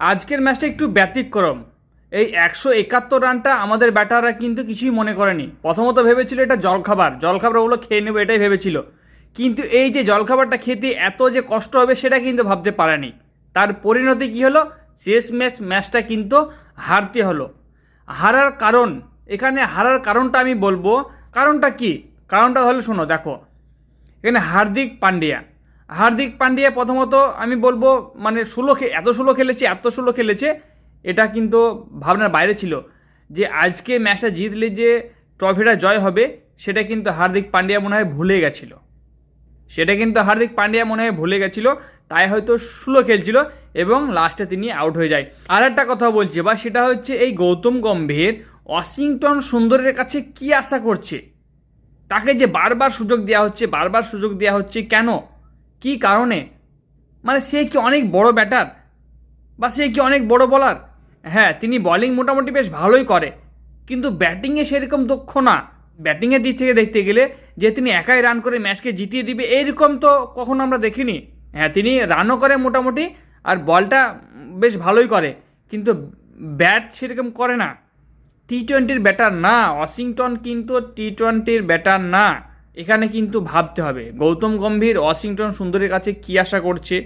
আজকের ম্যাচটা একটু ব্যতিক্রম। এই একশো একাত্তর রানটা আমাদের ব্যাটাররা কিন্তু কিছুই মনে করেনি। প্রথমত ভেবেছিল এটা জলখাবার। জলখাবার ওগুলো খেয়ে নেবে এটাই ভেবেছিল। কিন্তু এই যে জলখাবারটা খেতে এত যে কষ্ট হবে সেটা কিন্তু ভাবতে পারেনি। তার পরিণতি কী হলো? শেষ ম্যাচ, ম্যাচটা কিন্তু হারতে হলো। হারার কারণ, এখানে হারার কারণটা আমি বলব। কারণটা কি? কারণটা হলো শোনো, দেখো। এখানে হার্দিক পান্ডিয়া। হার্দিক পান্ডিয়া প্রথমত আমি বলব মানে ষোলো এত ষোলো খেলেছে, এত ষোলো খেলেছে, এটা কিন্তু ভাবনার বাইরে ছিল যে আজকে ম্যাচটা জিতলে যে ট্রফিটা জয় হবে, সেটা কিন্তু হার্দিক পান্ডিয়া মনে হয় ভুলে গেছিল। সেটা কিন্তু হার্দিক পান্ডিয়া মনে হয় ভুলে গেছিল, তাই হয়তো ষোলো খেলছিল এবং লাস্টে তিনি আউট হয়ে যায়। আর একটা কথা বলছি বা সেটা হচ্ছে এই গৌতম গম্ভীর ওয়াশিংটন সুন্দরের কাছে কি আশা করছে? তাকে যে বারবার সুযোগ দেওয়া হচ্ছে, বারবার সুযোগ দেওয়া হচ্ছে কেন? কি কারণে? মানে সে কি অনেক বড় ব্যাটার বা সে কি অনেক বড় বলার হ্যাঁ তিনি বলিং মোটামুটি বেশ ভালোই করে। কিন্তু ব্যাটিংয়ে সেরকম দক্ষ না। ব্যাটিংয়ের দিক থেকে দেখতে গেলে যে তিনি একাই রান করে ম্যাচকে জিতিয়ে দিবে এইরকম তো কখনো আমরা দেখিনি। হ্যাঁ তিনি রানও করে মোটামুটি আর বলটা বেশ ভালোই করে। কিন্তু ব্যাট সেরকম করে না। টি টোয়েন্টির ব্যাটার না ওয়াশিংটন কিন্তু টি টোয়েন্টির ব্যাটার না। এখানে কিন্তু ভাবতে হবে। গৌতম গম্ভীর ওয়াশিংটন সুন্দরের কাছে কী আশা করছে,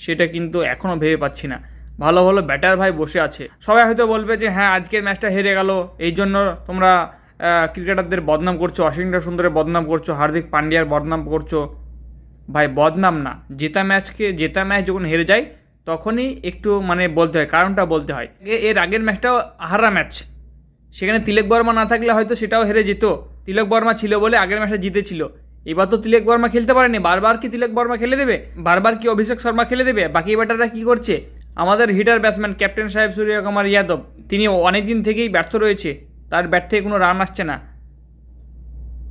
সেটা কিন্তু এখনও ভেবে পাচ্ছি না। ভালো ভালো ব্যাটার ভাই বসে আছে। সবাই হয়তো বলবে যে হ্যাঁ আজকের ম্যাচটা হেরে গেল। এই জন্য তোমরা ক্রিকেটারদের বদনাম করছ, ওয়াশিংটন সুন্দরের বদনাম করছ, হার্দিক পান্ডিয়ার বদনাম করছ। ভাই, বদনাম না। জেতা ম্যাচকে জেতা ম্যাচ যখন হেরে যায়, তখনই একটু মানে বলতে হয়, কারণটা বলতে হয়। এর আগের ম্যাচটাও হারা ম্যাচ সেখানে তিলেক বর্মা না থাকলে হয়তো সেটাও হেরে যেত। তিলক বর্মা ছিল বলে আগের ম্যাচটা জিতেছিল। এবার তো তিলক বর্মা খেলতে পারেনি। বারবার কি তিলক বর্মা খেলে দেবে? বারবার কি অভিষেক শর্মা খেলে দেবে? বাকি ব্যাটাররা কি করছে? আমাদের হিটার ব্যাটসম্যান ক্যাপ্টেন সাহেব সূর্য কুমার ইয়াদব, তিনি অনেক দিন থেকেই ব্যর্থ রয়েছে। তার ব্যাট থেকে কোনো রান আসছে না।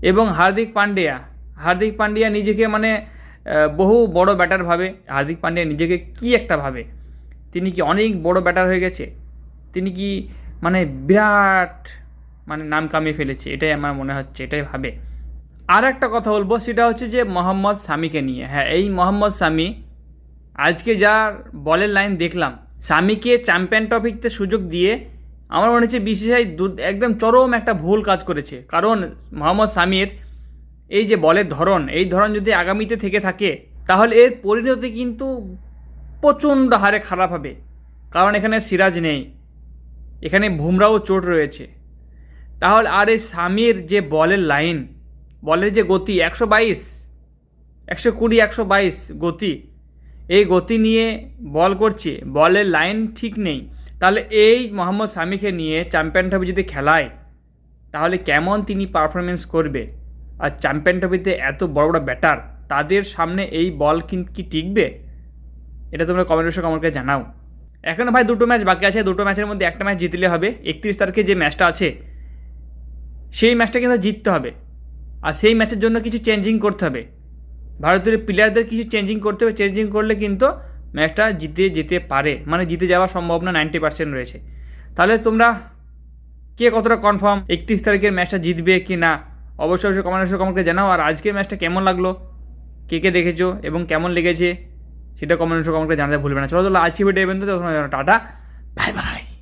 এবং হার্দিক পান্ডিয়া হার্দিক পান্ডিয়া নিজেকে মানে বহু বড় ব্যাটার ভাবে। হার্দিক পান্ডিয়া নিজেকে কি একটা ভাবে? তিনি কি অনেক বড় ব্যাটার হয়ে গেছে? তিনি কি মানে বিরাট মানে নাম কামিয়ে ফেলেছে, এটাই আমার মনে হচ্ছে, এটাই ভাবে। আর একটা কথা বলব, সেটা হচ্ছে যে মোহাম্মদ সামিকে নিয়ে। হ্যাঁ এই মোহাম্মদ সামি, আজকে যার বলের লাইন দেখলাম, সামিকে চ্যাম্পিয়ন ট্রফিতে সুযোগ দিয়ে আমার মনে হচ্ছে বিসিসিআই একদম চরম একটা ভুল কাজ করেছে। কারণ মোহাম্মদ সামির এই যে বলের ধরন, এই ধরন যদি আগামীতে থেকে থাকে, তাহলে এর পরিণতি কিন্তু প্রচণ্ড হারে খারাপ হবে। কারণ এখানে সিরাজ নেই, এখানে বুমরাও চোট রয়েছে। তাহলে আর এই স্বামীর যে বলের লাইন, বলের যে গতি, একশো বাইশ, একশো কুড়ি, একশো বাইশ গতি, এই গতি নিয়ে বল করছে, বলের লাইন ঠিক নেই। তাহলে এই মোহাম্মদ সামিকে নিয়ে চ্যাম্পিয়ন ট্রফি যদি খেলায়, তাহলে কেমন তিনি পারফরমেন্স করবে? আর চ্যাম্পিয়ন ট্রফিতে এত বড় বড় ব্যাটার তাদের সামনে এই বল কি টিকবে? এটা তোমরা কমেন্ট বক্সে আমাকে জানাও। এখনও ভাই দুটো ম্যাচ বাকি আছে, দুটো ম্যাচের মধ্যে একটা ম্যাচ জিতলে হবে, একত্রিশ তারিখে যে ম্যাচটা আছে সেই ম্যাচটা কিন্তু জিততে হবে। আর সেই ম্যাচের জন্য কিছু চেঞ্জিং করতে হবে। ভারতের প্লেয়ারদের কিছু চেঞ্জিং করতে হবে। চেঞ্জিং করলে কিন্তু ম্যাচটা জিতে যেতে পারে। মানে জিতে যাওয়ার সম্ভাবনা নাইনটি পার্সেন্ট রয়েছে। তাহলে তোমরা কে কতটা কনফার্ম একত্রিশ তারিখের ম্যাচটা জিতবে কি না? অবশ্যই অবশ্যই কমেন্ট বক্সে আমাকে জানাও। আর আজকের ম্যাচটা কেমন লাগল? কে কে দেখেছ? এবং কেমন লেগেছে? সেটা কমেন্ট বক্সে আমাকে জানাতে ভুলবে না। চলো তাহলে আজকে ভিডিও তখন টাটা। Bye bye